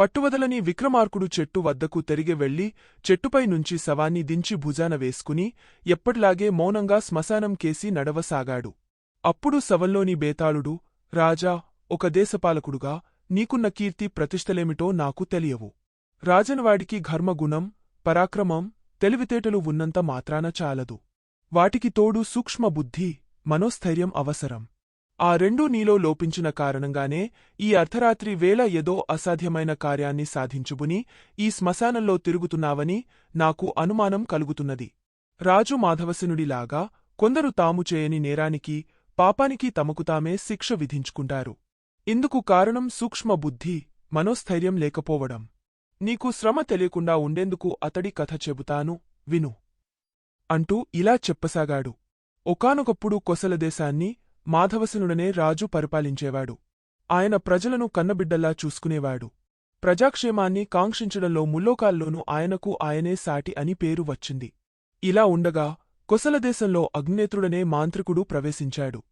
పట్టువదలని విక్రమార్కుడు చెట్టు వద్దకు తిరిగి వెళ్ళి చెట్టుపై నుంచి శవాన్ని దించి భుజాన వేసుకుని ఎప్పటిలాగే మౌనంగా శ్మశానం కేసి నడవసాగాడు. అప్పుడు శవంలోని బేతాళుడు రాజా ఒక దేశపాలకుడుగా నీకున్న కీర్తి ప్రతిష్టలేమిటో నాకు తెలియవు. రాజనవాడికి ఘర్మగుణం పరాక్రమం తెలివితేటలు ఉన్నంత మాత్రాన చాలదు. వాటికి తోడు సూక్ష్మబుద్ధి మనోస్థైర్యం అవసరం. ఆ రెండూ నీలో లోపించిన కారణంగానే ఈ అర్ధరాత్రి వేళ ఏదో అసాధ్యమైన కార్యాన్ని సాధించుబుని ఈ శ్మశానంలో తిరుగుతున్నావని నాకు అనుమానం కలుగుతున్నది. రాజు మాధవసనుడిలాగా కొందరు తాము చేయని నేరానికి పాపానికి తమకు తామే శిక్ష విధించుకుంటారు. ఇందుకు కారణం సూక్ష్మబుద్ధి మనోస్థైర్యం లేకపోవడం. నీకు శ్రమ తెలియకుండా ఉండేందుకు అతడి కథ చెబుతాను విను. అంటూ ఇలా చెప్పసాగాడు. ఒకనొకప్పుడు కొసలదేశాన్ని మాధవసునుడనే రాజు పరిపాలించేవాడు. ఆయన ప్రజలను కన్నబిడ్డల్లా చూసుకునేవాడు. ప్రజాక్షేమాన్ని కాంక్షించడంలో ముల్లోకాల్లోనూ ఆయనకు ఆయనే సాటి అని పేరు వచ్చింది. ఇలా ఉండగా కొసలదేశంలో అగ్నేత్రుడనే మాంత్రికుడు ప్రవేశించాడు.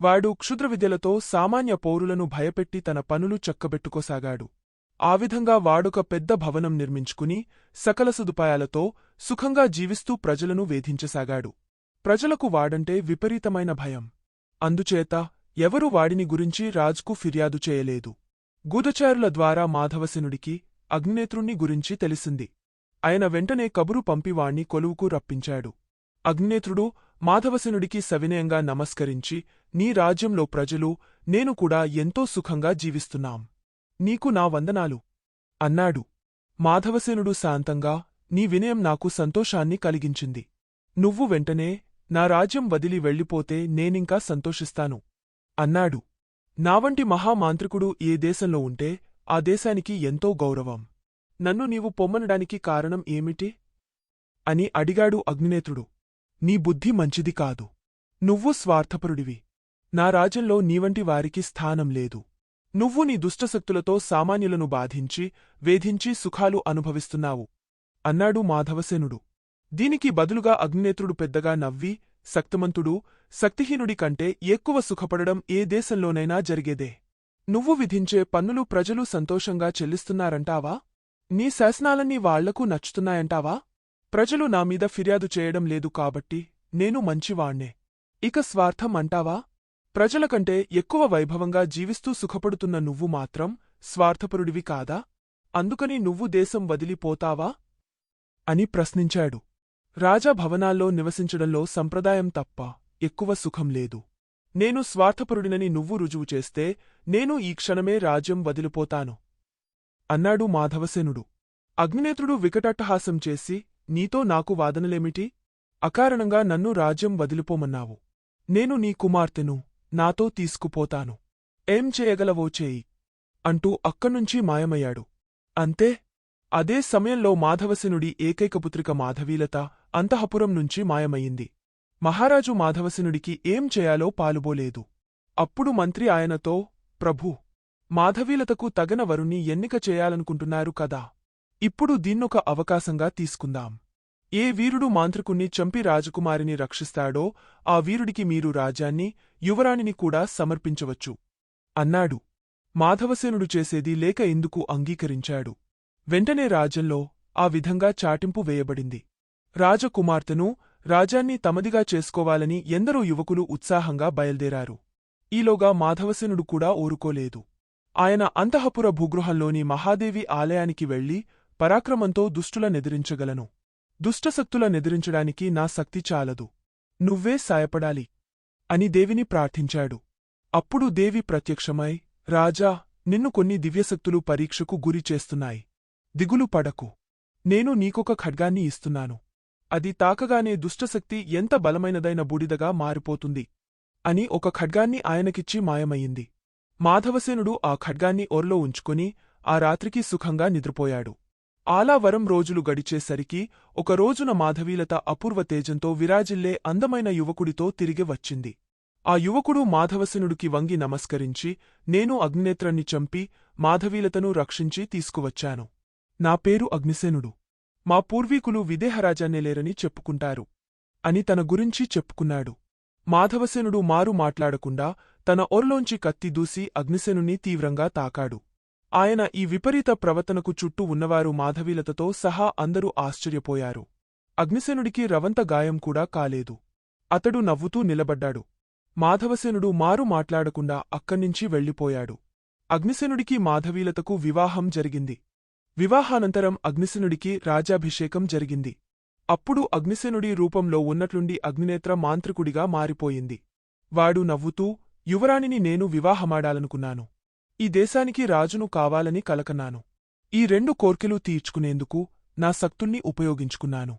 వాడు క్షుద్రవిద్యలతో సామాన్య పౌరులను భయపెట్టి తన పనులు చక్కబెట్టుకోసాగాడు. ఆ విధంగా వాడొక పెద్ద భవనం నిర్మించుకుని సకల సదుపాయాలతో సుఖంగా జీవిస్తూ ప్రజలను వేధించసాగాడు. ప్రజలకు వాడంటే విపరీతమైన భయం. అందుచేత ఎవరు వాడిని గురించి రాజుకు ఫిర్యాదు చేయలేదు. గూఢచారుల ద్వారా మాధవసేనుడికి అగ్నేత్రుణ్ణి గురించి తెలిసింది. ఆయన వెంటనే కబురు పంపివాణ్ణి కొలువుకు రప్పించాడు. అగ్నేత్రుడు మాధవసేనుడికి సవినయంగా నమస్కరించి నీ రాజ్యంలో ప్రజలు నేను కూడా ఎంతో సుఖంగా జీవిస్తున్నాం. నీకు నా వందనాలు అన్నాడు. మాధవసేనుడు శాంతంగా నీ వినయం నాకు సంతోషాన్ని కలిగించింది. నువ్వు వెంటనే నా రాజ్యం వదిలి వెళ్ళిపోతే నేనింకా సంతోషిస్తాను. అన్నాడు. నావంటి మహామాంత్రికుడు ఏ దేశంలో ఉంటే ఆ దేశానికి ఎంతో గౌరవం. నన్ను నీవు పొమ్మనడానికి కారణం ఏమిటి? అని అడిగాడు అగ్నినేత్రుడు. నీ బుద్ధి మంచిది కాదు. నువ్వు స్వార్థపరుడివి. నా రాజ్యంలో నీవంటి వారికి స్థానం లేదు. నువ్వు నీ దుష్టశక్తులతో సామాన్యులను బాధించి వేధించి సుఖాలు అనుభవిస్తున్నావు. అన్నాడు మాధవసేనుడు. దీనికి బదులుగా అగ్నినేత్రుడు పెద్దగా నవ్వి శక్తిమంతుడు శక్తిహీనుడి కంటే ఎక్కువ సుఖపడడం ఏ దేశంలోనైనా జరిగేదే. నువ్వు విధించే పన్నులు ప్రజలు సంతోషంగా చెల్లిస్తున్నారంటావా? నీ శాసనాలన్నీ వాళ్ళకు నచ్చుతున్నాయంటావా? ప్రజలు నామీద ఫిర్యాదు చేయడం లేదు కాబట్టి నేను మంచివాణ్ణే. ఇక స్వార్థం అంటావా? ప్రజలకంటే ఎక్కువ వైభవంగా జీవిస్తూ సుఖపడుతున్న నువ్వు మాత్రం స్వార్థపరుడివి కాదా? అందుకని నువ్వు దేశం వదిలిపోతావా? అని ప్రశ్నించాడు. రాజా భవనాల్లో నివసించడంలో సంప్రదాయం తప్ప ఎక్కువ సుఖం లేదు. నేను స్వార్థపరుడినని నువ్వు రుజువు చేస్తే నేను ఈ క్షణమే రాజ్యం వదిలిపోతాను. అన్నాడు మాధవసేనుడు. అగ్నినేత్రుడు వికటట్టహాసం చేసి నీతో నాకు వాదనలేమిటి? అకారణంగా నన్ను రాజ్యం వదిలిపోమన్నావు. నేను నీ కుమార్తెను నాతో తీసుకుపోతాను. ఏం చేయగలవో చేయి. అంటూ అక్కనుంచి మాయమయ్యాడు. అంతే అదే సమయంలో మాధవసేనుడి ఏకైకపుత్రిక మాధవీలత అంతఃపురం నుంచి మాయమయ్యింది. మహారాజు మాధవసేనుడికి ఏం చేయాలో పాలుబోలేదు. అప్పుడు మంత్రి ఆయనతో ప్రభూ మాధవీలతకు తగన వరుణ్ణి ఎన్నిక చేయాలనుకుంటున్నారు కదా. ఇప్పుడు దీన్నొక అవకాశంగా తీసుకుందాం. ఏ వీరుడు మాంత్రికుణ్ణి చంపి రాజకుమారిని రక్షిస్తాడో ఆ వీరుడికి మీరు రాజ్యాన్ని యువరాణిని కూడా సమర్పించవచ్చు. అన్నాడు. మాధవసేనుడు చేసేది లేక ఎందుకు అంగీకరించాడు? వెంటనే రాజ్యంలో ఆ విధంగా చాటింపు వేయబడింది. రాజకుమార్తెను రాజాన్ని తమదిగా చేసుకోవాలని ఎందరో యువకులు ఉత్సాహంగా బయల్దేరారు. ఈలోగా మాధవసేనుడు కూడా ఊరుకోలేదు. ఆయన అంతఃపుర భూగృహంలోని మహాదేవి ఆలయానికి వెళ్ళి పరాక్రమంతో దుష్టుల నెదిరించగలను. దుష్టశక్తుల నెదిరించడానికి నా శక్తి చాలదు. నువ్వే సాయపడాలి అని దేవిని ప్రార్థించాడు. అప్పుడు దేవి ప్రత్యక్షమై రాజా నిన్ను కొన్ని దివ్యశక్తులు పరీక్షకు గురి చేస్తున్నాయి. దిగులు పడకు. నేను నీకొక ఖడ్గాన్ని ఇస్తున్నాను. అది తాకగానే దుష్టశక్తి ఎంత బలమైనదైన బూడిదగా మారిపోతుంది అని ఒక ఖడ్గాన్ని ఆయనకిచ్చి మాయమయ్యింది. మాధవసేనుడు ఆ ఖడ్గాన్ని ఓర్లో ఉంచుకుని ఆ రాత్రికి సుఖంగా నిద్రపోయాడు. ఆలావరం రోజులు గడిచేసరికి ఒక రోజున మాధవీలత అపూర్వ తేజంతో విరాజిల్లే అందమైన యువకుడితో తిరిగి వచ్చింది. ఆ యువకుడు మాధవసేనుడికి వంగి నమస్కరించి నేను అగ్నినేత్రాన్ని చంపి మాధవీలతను రక్షించి తీసుకువచ్చాను. నా పేరు అగ్నిసేనుడు. మా పూర్వీకులు విదేహరాజాన్నేలేరని చెప్పుకుంటారు. అని తన గురించి చెప్పుకున్నాడు. మాధవసేనుడు మారు మాట్లాడకుండా తన ఒర్లోంచి కత్తి దూసి అగ్నిసేనుని తీవ్రంగా తాకాడు. ఆయన ఈ విపరీత ప్రవర్తనకు చుట్టూ ఉన్నవారు మాధవీలతతో సహా అందరూ ఆశ్చర్యపోయారు. అగ్నిసేనుడికి రవంత గాయం కూడా కాలేదు. అతడు నవ్వుతూ నిలబడ్డాడు. మాధవసేనుడు మారు మాట్లాడకుండా అక్కడ్నించి వెళ్ళిపోయాడు. అగ్నిసేనుడికి మాధవీలతకు వివాహం జరిగింది. వివాహానంతరం అగ్నిసేనుడికి రాజాభిషేకం జరిగింది. అప్పుడు అగ్నిసేనుడి రూపంలో ఉన్నట్లుండి అగ్నినేత్ర మాంత్రికుడిగా మారిపోయింది. వాడు నవ్వుతూ యువరాణిని నేను వివాహమాడాలనుకున్నాను. ఈ దేశానికి రాజును కావాలని కలకన్నాను. ఈ రెండు కోర్కెలు తీర్చుకునేందుకు నా శక్తుణ్ణి ఉపయోగించుకున్నాను.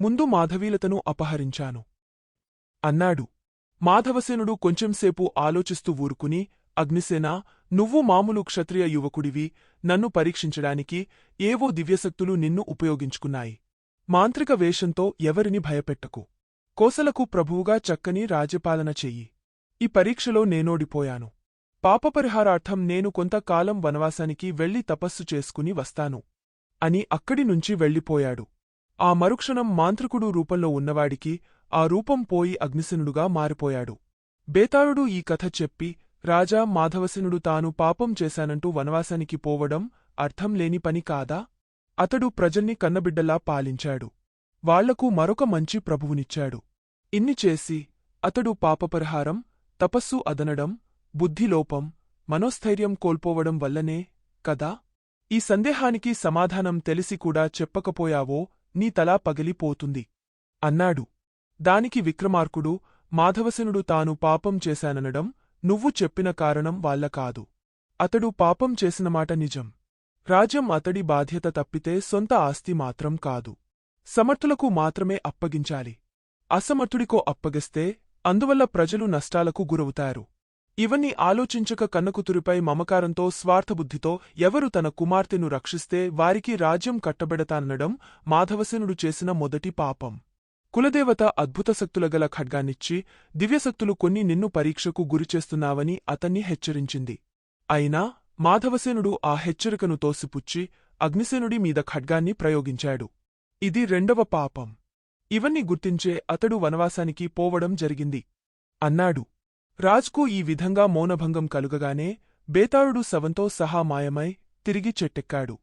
ముందు మాధవీలతను అపహరించాను. అన్నాడు. మాధవసేనుడు కొంచెంసేపు ఆలోచిస్తూ ఊరుకుని అగ్నిసేనా నువ్వు మామూలు క్షత్రియ యువకుడివి నన్ను పరీక్షించడానికి ఏవో దివ్యశక్తులు నిన్ను ఉపయోగించుకున్నాయి. మాంత్రిక వేషంతో ఎవరిని భయపెట్టకు. కోసలకు ప్రభువుగా చక్కని రాజ్యపాలన చెయ్యి. ఈ పరీక్షలో నేనోడిపోయాను. పాపపరిహారార్థం నేను కొంతకాలం వనవాసానికి వెళ్ళి తపస్సు చేసుకుని వస్తాను. అని అక్కడి నుంచి వెళ్ళిపోయాడు. ఆ మరుక్షణం మాంత్రికుడు రూపంలో ఉన్నవాడికి ఆ రూపం పోయి అగ్నిసనుడుగా మారిపోయాడు. బేతాళుడు ఈ కథ చెప్పి రాజా మాధవసేనుడు తాను పాపం చేశానంటూ వనవాసానికి పోవడం అర్థం లేని పని కాదా? అతడు ప్రజల్ని కన్నబిడ్డలా పాలించాడు. వాళ్ళకు మరొక మంచి ప్రభువునిచ్చాడు. ఇన్ని చేసి అతడు పాపపరిహారం తపస్సు అదనడం బుద్ధిలోపం మనోస్థైర్యం కోల్పోవడం వల్లనే కదా? ఈ సందేహానికి సమాధానం తెలిసి కూడా చెప్పకపోయావో నీ తలా పగిలిపోతుంది. అన్నాడు. దానికి విక్రమార్కుడు మాధవసేనుడు తాను పాపం చేశాననడం నువ్వు చెప్పిన కారణం వాళ్ళ కాదు. అతడు పాపం చేసిన మాట నిజం. రాజ్యం అతడి బాధ్యత తప్పితే సొంత ఆస్తి మాత్రం కాదు. సమర్థులకు మాత్రమే అప్పగించాలి. అసమర్థుడికో అప్పగిస్తే అందువల్ల ప్రజలు నష్టాలకు గురవుతారు. ఇవన్నీ ఆలోచించక కన్నకుతురిపై మమకారంతో స్వార్థబుద్ధితో ఎవరు తన కుమార్తెను రక్షిస్తే వారికి రాజ్యం కట్టబెడతానడం మాధవసేనుడు చేసిన మొదటి పాపం. కులదేవత అద్భుత శక్తులగల ఖడ్గాన్నిచ్చి దివ్యశక్తులు కొన్ని నిన్ను పరీక్షకు గురిచేస్తున్నావని అతన్ని హెచ్చరించింది. అయినా మాధవసేనుడు ఆ హెచ్చరికను తోసిపుచ్చి అగ్నిసేనుడి మీద ఖడ్గాన్ని ప్రయోగించాడు. ఇది రెండవ పాపం. ఇవన్నీ గుర్తించే అతడు వనవాసానికి పోవడం జరిగింది. అన్నాడు. రాజ్కు ఈ విధంగా మౌనభంగం కలుగగానే బేతాళుడు శవంతో సహా మాయమై తిరిగి చెట్టెక్కాడు.